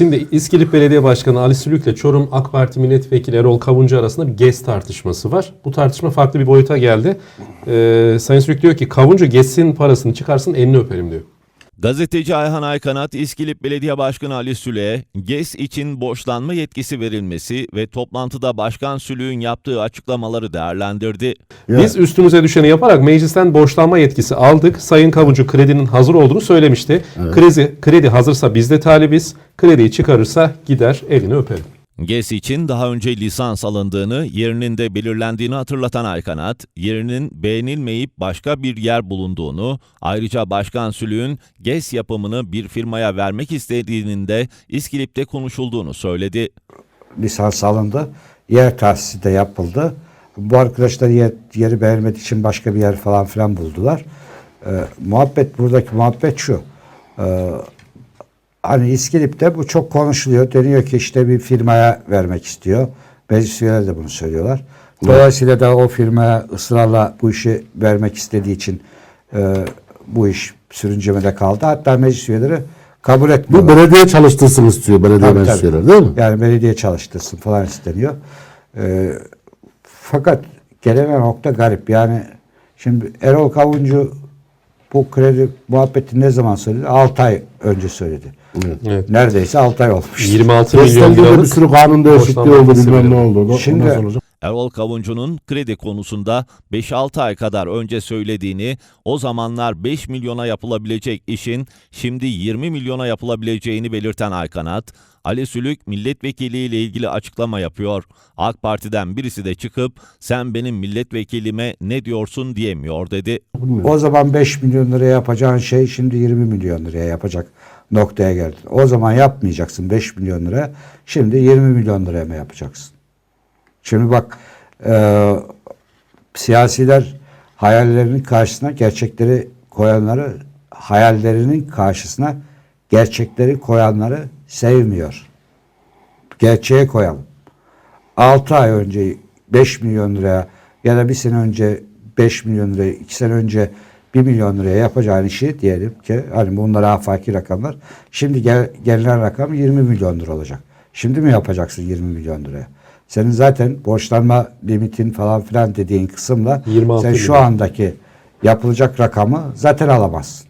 Şimdi İskilip Belediye Başkanı Ali Sülük ile Çorum AK Parti Milletvekili Erol Kavuncu arasında bir GES tartışması var. Bu tartışma farklı bir boyuta geldi. Ee, Sayın Sülük diyor ki Kavuncu GES'in parasını çıkarsın elini öpelim diyor. Gazeteci Ayhan Aykanat, İskilip Belediye Başkanı Ali Süle, GES için borçlanma yetkisi verilmesi ve toplantıda Başkan Sülük'ün yaptığı açıklamaları değerlendirdi. Biz üstümüze düşeni yaparak meclisten borçlanma yetkisi aldık. Sayın Kavuncu kredinin hazır olduğunu söylemişti. Kredi, kredi hazırsa biz de talibiz. Krediyi çıkarırsa gider elini öperim. GES için daha önce lisans alındığını, yerinin de belirlendiğini hatırlatan Aykanat, yerinin beğenilmeyip başka bir yer bulunduğunu, ayrıca Başkan Sülük'ün GES yapımını bir firmaya vermek istediğinin de İskilip'te konuşulduğunu söyledi. lisans alındı. Yer tahsisi de yapıldı. Bu arkadaşlar yer, yeri beğenmediği için başka bir yer falan filan buldular. Ee, muhabbet buradaki muhabbet şu. Ee, hani İskilip'te bu çok konuşuluyor. Deniyor ki işte bir firmaya vermek istiyor. Meclis üyeleri de bunu söylüyorlar. Dolayısıyla da o firmaya ısrarla bu işi vermek istediği için e, bu iş sürüncemede kaldı. Hatta meclis üyeleri kabul Bu etmiyorlar. belediye çalıştırsın istiyor belediye Tabii, meclis tabii. üyeleri değil mi? Yani belediye çalıştırsın falan isteniyor. Ee, fakat gelenen nokta garip. Yani şimdi Erol Kavuncu bu kredi muhabbeti ne zaman söyledi? 6 ay önce söyledi. Evet. Neredeyse 6 ay olmuş. 26 milyon Beslendiğinde bir liralık sürü kanun değişikliği borçlanma oldu bilmem ne oldu. Şimdi- Ondan sonra- Erol Kavuncu'nun kredi konusunda 5-6 ay kadar önce söylediğini, o zamanlar 5 milyona yapılabilecek işin şimdi 20 milyona yapılabileceğini belirten Aykanat, Ali Sülük milletvekili ile ilgili açıklama yapıyor. AK Parti'den birisi de çıkıp sen benim milletvekilime ne diyorsun diyemiyor dedi. O zaman 5 milyon liraya yapacağın şey şimdi 20 milyon liraya yapacak noktaya geldin. O zaman yapmayacaksın 5 milyon lira. Şimdi 20 milyon liraya mı yapacaksın? Şimdi bak e, siyasiler hayallerinin karşısına gerçekleri koyanları hayallerinin karşısına gerçekleri koyanları sevmiyor. Gerçeğe koyalım. 6 ay önce 5 milyon liraya ya da bir sene önce 5 milyon liraya, 2 sene önce 1 milyon liraya yapacağın işi diyelim ki hani bunlar afaki rakamlar. Şimdi gel, gelinen rakam 20 milyon lira olacak. Şimdi mi yapacaksın 20 milyon liraya? Senin zaten borçlanma limitin falan filan dediğin kısımla 26 sen şu milyon. andaki yapılacak rakamı zaten alamazsın.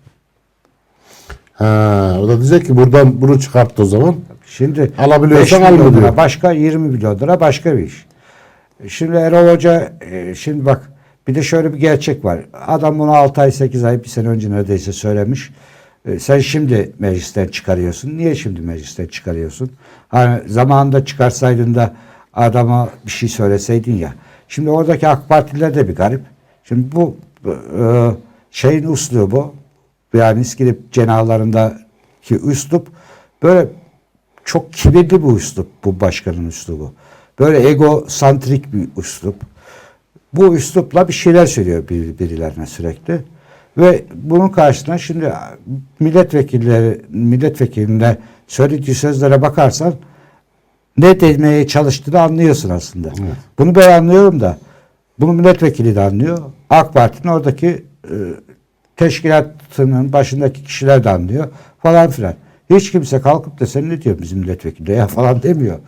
Ha, o da diyecek ki buradan bunu çıkarttı o zaman. Şimdi Alabiliyorsan 5 milyon alma lira diyor. başka 20 milyon lira başka bir iş. Şimdi Erol Hoca e, şimdi bak bir de şöyle bir gerçek var. Adam bunu 6 ay 8 ay bir sene önce neredeyse söylemiş. E, Sen şimdi meclisten çıkarıyorsun. Niye şimdi meclisten çıkarıyorsun? Hani zamanında çıkarsaydın da adama bir şey söyleseydin ya. Şimdi oradaki AK Partililer de bir garip. Şimdi bu e, şeyin uslubu yani İskilip cenahlarındaki üslup böyle çok kibirli bu üslup bu başkanın üslubu. Böyle egosantrik bir üslup. Bu üslupla bir şeyler söylüyor bir, birilerine sürekli. Ve bunun karşısına şimdi milletvekilleri milletvekiline söylediği sözlere bakarsan ne demeye çalıştığını anlıyorsun aslında. Bunu ben anlıyorum da bunu milletvekili de anlıyor. AK Parti'nin oradaki e, teşkilatının başındaki kişiler de anlıyor falan filan. Hiç kimse kalkıp da sen ne diyor bizim milletvekili ya falan demiyor.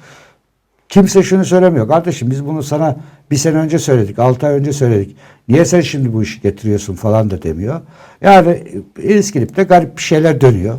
Kimse şunu söylemiyor. Kardeşim biz bunu sana bir sene önce söyledik, altı ay önce söyledik. Niye sen şimdi bu işi getiriyorsun falan da demiyor. Yani İskilip'te garip bir şeyler dönüyor.